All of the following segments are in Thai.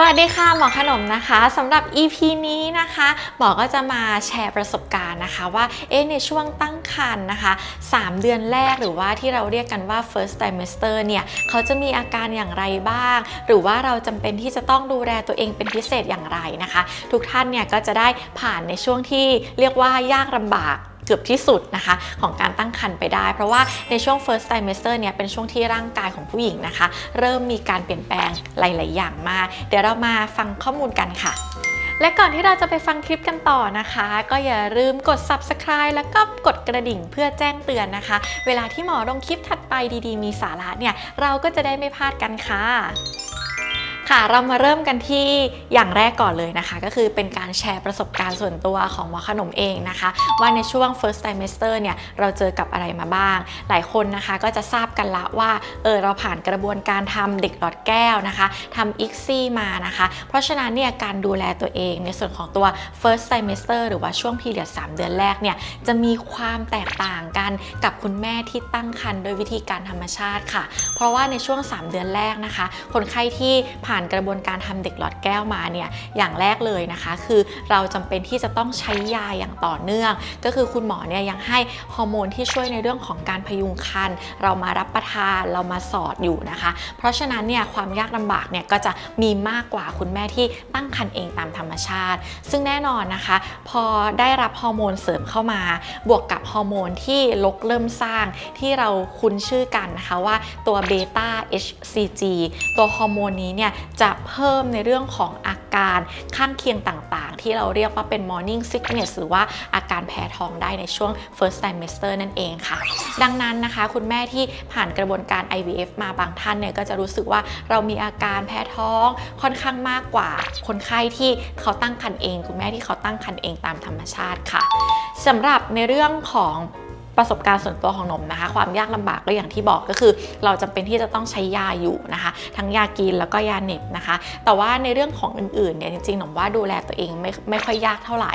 สวัสดีค่ะหมอขนมนะคะสำหรับ EP นี้นะคะหมอก็จะมาแชร์ประสบการณ์นะคะว่าเอ๊ะในช่วงตั้งครรภ์นะคะ 3 เดือนแรกหรือว่าที่เราเรียกกันว่า first trimester เนี่ยเขาจะมีอาการอย่างไรบ้าง หรือว่าเราจำเป็นที่จะต้องดูแลตัวเองเป็นพิเศษอย่างไรนะคะ ทุกท่านเนี่ยก็จะได้ผ่านในช่วงที่เรียกว่ายากลำบาก เกือบที่สุดนะคะของการตั้งครรภ์ไปได้ เพราะว่าในช่วง first trimester เนี่ยเป็นช่วงที่ร่างกายของผู้หญิงนะคะ เริ่มมีการเปลี่ยนแปลงหลาย ๆ อย่างมาก เดี๋ยวเรามาฟังข้อมูลกันค่ะและก่อนที่เราจะไปฟังคลิปกันต่อนะคะ ก็อย่าลืมกด subscribe แล้วก็กดกระดิ่งเพื่อแจ้งเตือนนะคะ เวลาที่หมอลงคลิปถัดไปดีๆ มีสาระเนี่ย เราก็จะได้ไม่พลาดกันค่ะ ค่ะเรามาเริ่มกันที่อย่างแรกก่อนเลยนะคะ ก็คือเป็นการแชร์ประสบการณ์ส่วนตัวของหมอขนมเองนะคะ ว่าในช่วง first trimester เนี่ยเราเจอกับอะไรมาบ้าง หลายคนนะคะก็จะทราบกันละว่าเออเราผ่านกระบวนการทำเด็กหลอดแก้วนะคะทำ i c s i มานะคะ เพราะฉะนั้นเนี่ยการดูแลตัวเองในส่วนของตัว first trimester หรือว่าช่วง period 3 เดือนแรกเนี่ยจะมีความแตกต่างกันกับคุณแม่ที่ตั้งครรภ์โดยวิธีการธรรมชาติค่ะ เพราะว่าในช่วง 3 เดือนแรกนะคะ คนไข้ที่ผ่านกระบวนการทำเด็กหลอดแก้วมาเนี่ยอย่างแรกเลยนะคะ คือเราจำเป็นที่จะต้องใช้ยาอย่างต่อเนื่อง ก็คือคุณหมอเนี่ยยังให้ฮอร์โมนที่ช่วยในเรื่องของการพยุงครรภ์เรามารับประทานเรามาสอดอยู่นะคะ เพราะฉะนั้นเนี่ยความยากลำบากเนี่ยก็จะมีมากกว่าคุณแม่ที่ตั้งครรภ์เองตามธรรมชาติ ซึ่งแน่นอนนะคะ พอได้รับฮอร์โมนเสริมเข้ามา บวกกับฮอร์โมนที่ลกเริ่มสร้างที่เราคุ้นชื่อกันนะคะว่าตัวเบต้า HCG ตัวฮอร์โมนนี้เนี่ยจะเพิ่มในเรื่องของอาการข้างเคียงต่างๆ ที่เราเรียกว่าเป็น morning sickness หรือว่าอาการแพ้ท้องได้ในช่วง first trimester นั่นเองค่ะ ดังนั้นนะคะคุณแม่ที่ผ่านกระบวนการ IVF มาบางท่านเนี่ยก็จะรู้สึกว่าเรามีอาการแพ้ท้องค่อนข้างมากกว่า คนไข้ที่เขาตั้งครรภ์เอง คุณแม่ที่เขาตั้งครรภ์เองตามธรรมชาติค่ะสำหรับในเรื่องของ ประสบการณ์ส่วนตัวของหนมนะคะ ความยากลำบากก็อย่างที่บอกก็คือ เราจำเป็นที่จะต้องใช้ยาอยู่นะคะ ทั้งยากินแล้วก็ยาเหน็บนะคะ แต่ว่าในเรื่องของอื่นๆเนี่ยจริงๆหนมว่าดูแลตัวเองไม่ไม่ค่อยยากเท่าไหร่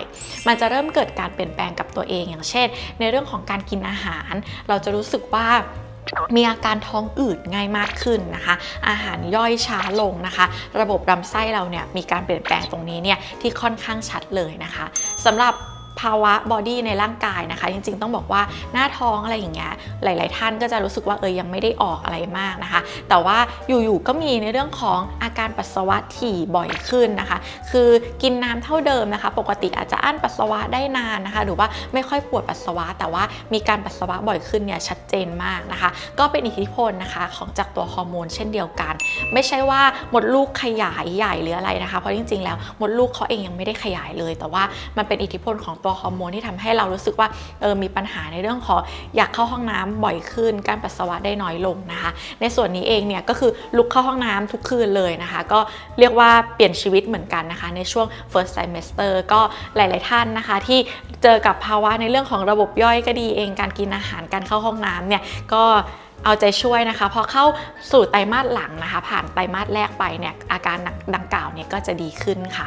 มันจะเริ่มเกิดการเปลี่ยนแปลงกับตัวเองอย่างเช่น ในเรื่องของการกินอาหาร เราจะรู้สึกว่ามีอาการท้องอืดง่ายมากขึ้นนะคะ อาหารย่อยช้าลงนะคะ ระบบลำไส้เราเนี่ยมีการเปลี่ยนแปลงตรงนี้เนี่ยที่ค่อนข้างชัดเลยนะคะสำหรับ ภาวะบอดี้ในร่างกายนะคะ จริงๆ ต้องบอกว่าหน้าท้องอะไรอย่างเงี้ยหลาย ๆ ท่านก็จะรู้สึกว่าเออยังไม่ได้ออกอะไรมากนะคะ แต่ว่าอยู่ๆก็มีในเรื่องของอาการปัสสาวะถี่บ่อยขึ้นนะคะ คือกินน้ำเท่าเดิมนะคะ ปกติอาจจะอั้นปัสสาวะได้นานนะคะ หรือว่าไม่ค่อยปวดปัสสาวะ แต่ว่ามีการปัสสาวะบ่อยขึ้นเนี่ยชัดเจนมากนะคะ ก็เป็นอิทธิพลนะคะของจากตัวฮอร์โมนเช่นเดียวกัน ไม่ใช่ว่าหมดลูกขยายใหญ่หรืออะไรนะคะ เพราะจริง ๆ แล้วหมดลูกเขาเองยังไม่ได้ขยายเลย แต่ว่ามันเป็นอิทธิพลของตัวฮอร์โมนที่ทำให้เรารู้สึกว่าเออมีปัญหาในเรื่องของอยากเข้าห้องน้ำบ่อยขึ้น การปัสสาวะได้น้อยลงนะคะ ในส่วนนี้เองเนี่ยก็คือลุกเข้าห้องน้ำทุกคืนเลยนะคะ ก็เรียกว่าเปลี่ยนชีวิตเหมือนกันนะคะ ในช่วง first trimester ก็หลาย ๆ ท่านนะคะ ที่เจอกับภาวะในเรื่องของระบบย่อยก็ดีเองการกินอาหารการเข้าห้องน้ำเนี่ยก็เอาใจช่วยนะคะพอเข้าสู่ไตรมาสหลังนะคะ ผ่านไตรมาสแรกไปเนี่ยอาการดังกล่าวเนี่ยก็จะดีขึ้นค่ะ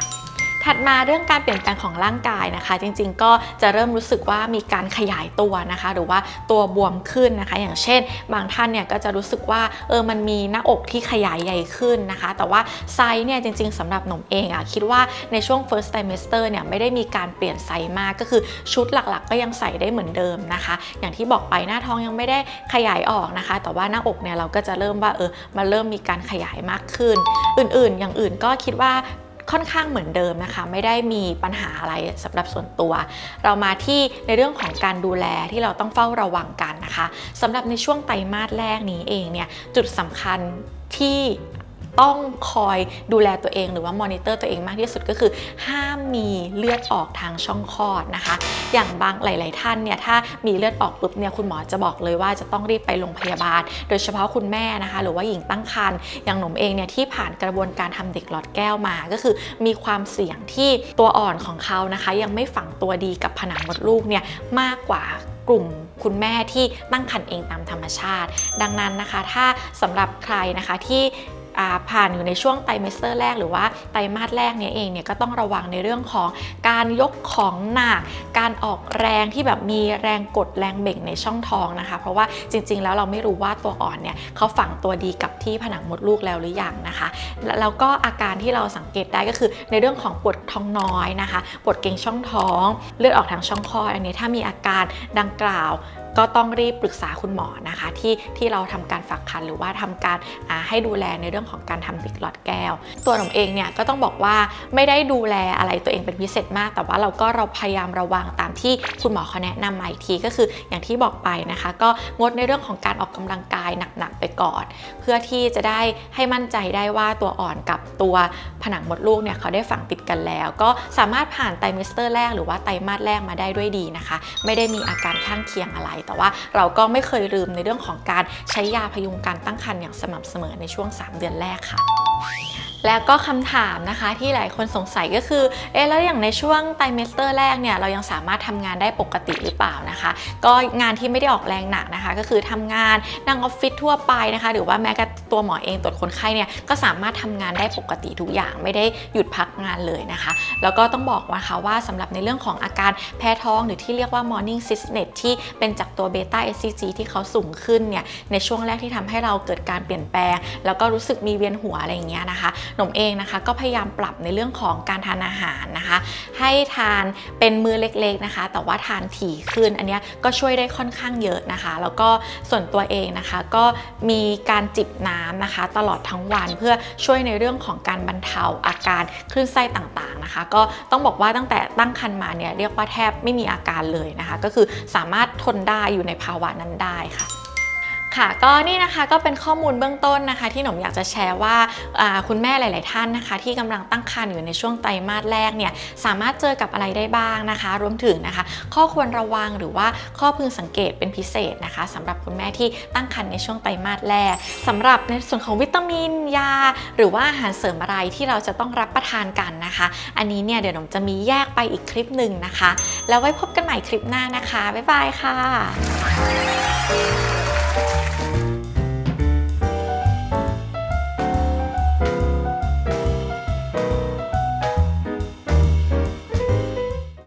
ถัดมาเรื่องการเปลี่ยนแปลงของร่างกายนะคะ จริงๆก็จะเริ่มรู้สึกว่ามีการขยายตัวนะคะ หรือว่าตัวบวมขึ้นนะคะ อย่างเช่น บางท่านเนี่ยก็จะรู้สึกว่าเออมันมีหน้าอกที่ขยายใหญ่ขึ้นนะคะ แต่ว่าไซส์เนี่ยจริง ๆสำหรับหนมเองอะคิดว่าในช่วง first trimester เนี่ยไม่ได้มีการเปลี่ยนไซส์มากก็คือชุดหลักๆ ก็ยังใส่ได้เหมือนเดิมนะคะ อย่างที่บอกไปหน้าท้องยังไม่ได้ขยายออกนะคะ แต่ว่าหน้าอกเนี่ยเราก็จะเริ่มว่าเออมันเริ่มมีการขยายมากขึ้น อื่นๆ อย่างอื่นก็คิดว่า ค่อนข้างเหมือนเดิมนะคะ ไม่ได้มีปัญหาอะไรสำหรับส่วนตัว เรามาที่ในเรื่องของการดูแลที่เราต้องเฝ้าระวังกันนะคะสำหรับในช่วงไตรมาสแรกนี้เองเนี่ยจุดสำคัญที่ ต้องคอยดูแลตัวเองหรือว่ามอนิเตอร์ตัวเองมากที่สุดก็คือ ห้ามมีเลือดออกทางช่องคลอดนะคะ อย่างบางหลาย ๆ ท่านเนี่ยถ้ามีเลือดออกปุ๊บเนี่ยคุณหมอจะบอกเลยว่าจะต้องรีบไปโรงพยาบาล โดยเฉพาะคุณแม่นะคะ หรือว่าหญิงตั้งครรภ์อย่างหนุ่มเองเนี่ยที่ผ่านกระบวนการทำเด็กหลอดแก้วมา ก็คือมีความเสี่ยงที่ตัวอ่อนของเขานะคะ ยังไม่ฝังตัวดีกับผนังมดลูกเนี่ยมากกว่ากลุ่มคุณแม่ที่ตั้งครรภ์เองตามธรรมชาติ ดังนั้นนะคะ ถ้าสำหรับใครนะคะที่ ผ่านอยู่ในช่วงไตรเมสเตอร์แรกหรือว่าไตรมาสแรกเนี่ยเองเนี่ยก็ต้องระวังในเรื่องของการยกของหนัก การออกแรงที่แบบมีแรงกดแรงเบ่งในช่องท้องนะคะ เพราะว่าจริง ๆ แล้วเราไม่รู้ว่าตัวอ่อนเนี่ยเขาฝังตัวดีกับที่ผนังมดลูกแล้วหรือยังนะคะ แล้วก็อาการที่เราสังเกตได้ก็คือในเรื่องของปวดท้องน้อยนะคะ ปวดเกรงช่องท้อง เลือดออกทางช่องคลอดอันนี้ถ้ามีอาการดังกล่าว ก็ต้องรีบปรึกษาคุณหมอนะคะที่ที่เราทำการฝากคันหรือว่าทำการให้ดูแลในเรื่องของการทำติกหลอดแก้ว ตัวหนมเองเนี่ยก็ต้องบอกว่าไม่ได้ดูแลอะไรตัวเองเป็นพิเศษมาก แต่ว่าเราก็เราพยายามระวังตามที่คุณหมอเขาแนะนำมาอีกทีก็คืออย่างที่บอกไปนะคะ ก็งดในเรื่องของการออกกำลังกายหนักๆไปก่อน เพื่อที่จะได้ให้มั่นใจได้ว่าตัวอ่อนกับตัวผนังมดลูกเนี่ยเขาได้ฝังติดกันแล้ว ก็สามารถผ่านไตรเมสเตอร์แรกหรือว่าไตรมาสแรกมาได้ด้วยดีนะคะ ไม่ได้มีอาการข้างเคียงอะไรแต่ว่าเราก็ไม่เคยลืมในเรื่องของการใช้ยาพยุงการตั้งครรภ์อย่างสม่ำเสมอในช่วง 3 เดือนแรกค่ะ แล้วก็คำถามนะคะที่หลายคนสงสัยก็คือ เอ๊ะแล้วอย่างในช่วงไตรเมสเตอร์แรกเนี่ยเรายังสามารถทำงานได้ปกติหรือเปล่านะคะ ก็งานที่ไม่ได้ออกแรงหนักนะคะ ก็คือทำงานนั่งออฟฟิศทั่วไปนะคะ หรือว่าแม้กระทั่งตัวหมอเองตรวจคนไข้เนี่ยก็สามารถทำงานได้ปกติทุกอย่างไม่ได้หยุดพักงานเลยนะคะ แล้วก็ต้องบอกนะคะว่าสำหรับในเรื่องของอาการแพ้ท้องหรือที่เรียกว่า morning sickness ที่เป็นจากตัวเบต้า HCG ที่เขาสูงขึ้นเนี่ยในช่วงแรกที่ทำให้เราเกิดการเปลี่ยนแปลง แล้วก็รู้สึกมีเวียนหัวอะไรอย่างเงี้ยนะคะหนมเองนะคะ ก็พยายามปรับในเรื่องของการทานอาหารนะคะ ให้ทานเป็นมือเล็กๆนะคะ แต่ว่าทานถี่ขึ้นอันนี้ก็ช่วยได้ค่อนข้างเยอะนะคะ แล้วก็ส่วนตัวเองนะคะ ก็มีการจิบน้ำนะคะ ตลอดทั้งวันเพื่อช่วยในเรื่องของการบรรเทาอาการคลื่นไส้ต่างๆนะคะ ก็ต้องบอกว่าตั้งแต่ตั้งครรภ์มาเนี่ยเรียกว่าแทบไม่มีอาการเลยนะคะ ก็คือสามารถทนได้อยู่ในภาวะนั้นได้ค่ะ ค่ะก็นี่นะคะก็เป็นข้อมูลเบื้องต้นนะคะ ที่หนมอยากจะแชร์ว่าคุณแม่หลาย ๆ ท่านนะคะ ที่กำลังตั้งครรภ์อยู่ในช่วงไตรมาสแรกเนี่ยสามารถเจอกับอะไรได้บ้างนะคะ รวมถึงนะคะ ข้อควรระวังหรือว่าข้อพึงสังเกตเป็นพิเศษนะคะสำหรับคุณแม่ที่ตั้งครรภ์ในช่วงไตรมาสแรกสำหรับในส่วนของวิตามินยา หรือว่าอาหารเสริมอะไรที่เราจะต้องรับประทานกันนะคะ อันนี้เนี่ยเดี๋ยวหนมจะมีแยกไปอีกคลิปหนึ่งนะคะ แล้วไว้พบกันใหม่คลิปหน้านะคะบ๊ายบายค่ะ Thank you.